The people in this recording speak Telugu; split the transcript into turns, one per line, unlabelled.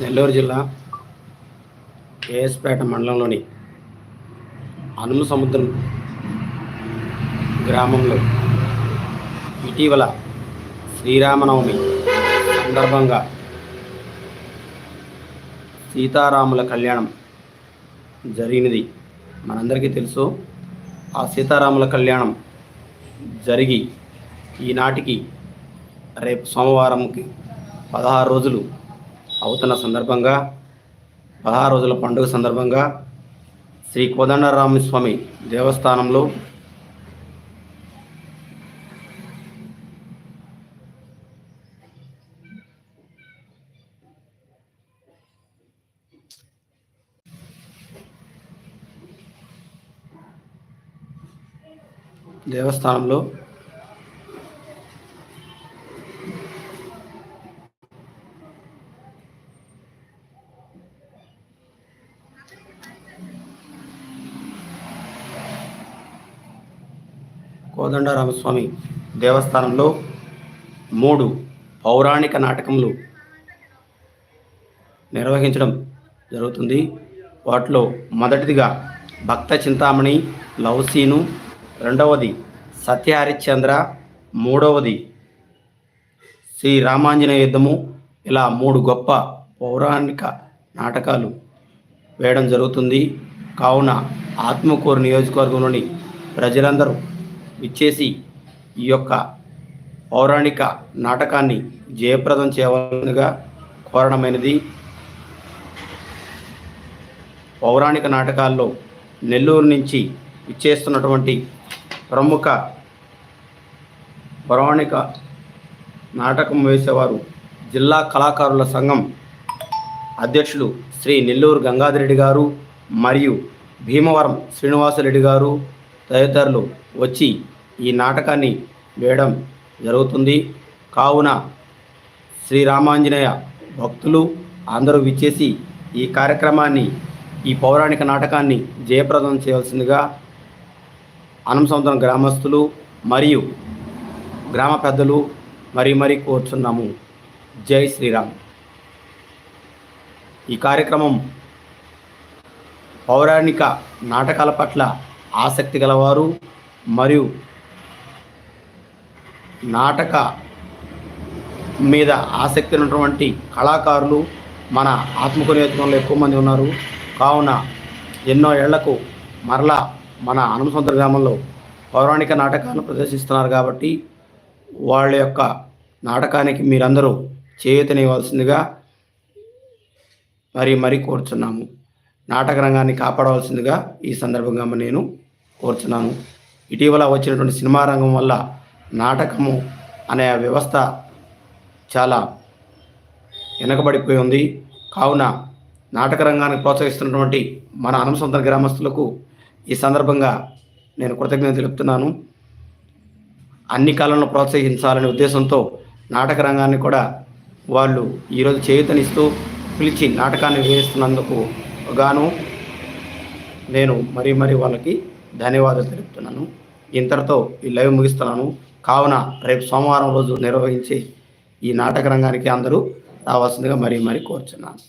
నెల్లూరు జిల్లా కేఎస్పేట మండలంలోని అనుమ సముద్రం గ్రామంలో ఇటీవల శ్రీరామనవమి సందర్భంగా సీతారాముల కళ్యాణం జరిగినది. మనందరికీ తెలుసు ఆ సీతారాముల కళ్యాణం జరిగి ఈనాటికి రేపు సోమవారంకి పదహారు రోజులు అవుతున్న సందర్భంగా పదహారు రోజుల పండుగ సందర్భంగా శ్రీ కోదండరామస్వామి దేవస్థానంలో దేవస్థానంలో కోదండరామస్వామి దేవస్థానంలో మూడు పౌరాణిక నాటకములు నిర్వహించడం జరుగుతుంది. వాటిలో మొదటిదిగా భక్త చింతామణి లవ్ సీను రెండవది సత్యహరిశ్చంద్ర మూడవది శ్రీ రామాంజనేయ యుద్ధము. ఇలా మూడు గొప్ప పౌరాణిక నాటకాలు వేయడం జరుగుతుంది. కావున ఆత్మకూరు నియోజకవర్గంలోని ప్రజలందరూ ఇచ్చేసి ఈ యొక్క పౌరాణిక నాటకాన్ని జయప్రదం చేయవలసినగా కోరడమైనది. పౌరాణిక నాటకాల్లో నెల్లూరు నుంచి ఇచ్చేస్తున్నటువంటి ప్రముఖ పౌరాణిక నాటకం వేసేవారు జిల్లా కళాకారుల సంఘం అధ్యక్షులు శ్రీ నెల్లూరు గంగాధరెడ్డి గారు మరియు భీమవరం శ్రీనివాసరెడ్డి గారు తదితరులు వచ్చి ఈ నాటకాన్ని వేయడం జరుగుతుంది. కావున శ్రీరామాంజనేయ భక్తులు అందరూ విచ్చేసి ఈ కార్యక్రమాన్ని ఈ పౌరాణిక నాటకాన్ని జయప్రదం చేయవలసిందిగా అనంసముద్రం గ్రామస్తులు మరియు గ్రామ పెద్దలు మరీ మరీ కోరుచున్నాము. జై శ్రీరామ్. ఈ కార్యక్రమం పౌరాణిక నాటకాల పట్ల ఆసక్తి గలవారు మరియు నాటక మీద ఆసక్తి ఉన్నటువంటి కళాకారులు మన ఆత్మకు నియోజకవర్గంలో ఎక్కువ మంది ఉన్నారు. కావున ఎన్నో ఏళ్ళకు మరలా మన హనుమసొంత గ్రామంలో పౌరాణిక నాటకాలను ప్రదర్శిస్తున్నారు కాబట్టి వాళ్ళ యొక్క నాటకానికి మీరందరూ చేయూతనివ్వాల్సిందిగా మరి మరీ కోరుచున్నాము. నాటక రంగాన్ని కాపాడవలసిందిగా ఈ సందర్భంగా నేను కోరుచున్నాను. ఇటీవల వచ్చినటువంటి సినిమా రంగం వల్ల నాటకము అనే వ్యవస్థ చాలా వెనకబడిపోయి ఉంది కావున నాటక రంగాన్ని ప్రోత్సహిస్తున్నటువంటి మన హనుమసొంత గ్రామస్తులకు ఈ సందర్భంగా నేను కృతజ్ఞత తెలుపుతున్నాను. అన్ని కాలంలో ప్రోత్సహించాలనే ఉద్దేశంతో నాటక రంగాన్ని కూడా వాళ్ళు ఈరోజు చేయూతనిస్తూ పిలిచి నాటకాన్ని వేస్తున్నందుకు గాను నేను మరీ మరీ వాళ్ళకి ధన్యవాదాలు తెలుపుతున్నాను. ఇంతటితో ఈ లైవ్ ముగిస్తున్నాను. కావున రేపు సోమవారం రోజు నిర్వహించి ఈ నాటక రంగానికి అందరూ రావాల్సిందిగా మరీ మరీ కోరుచున్నాను.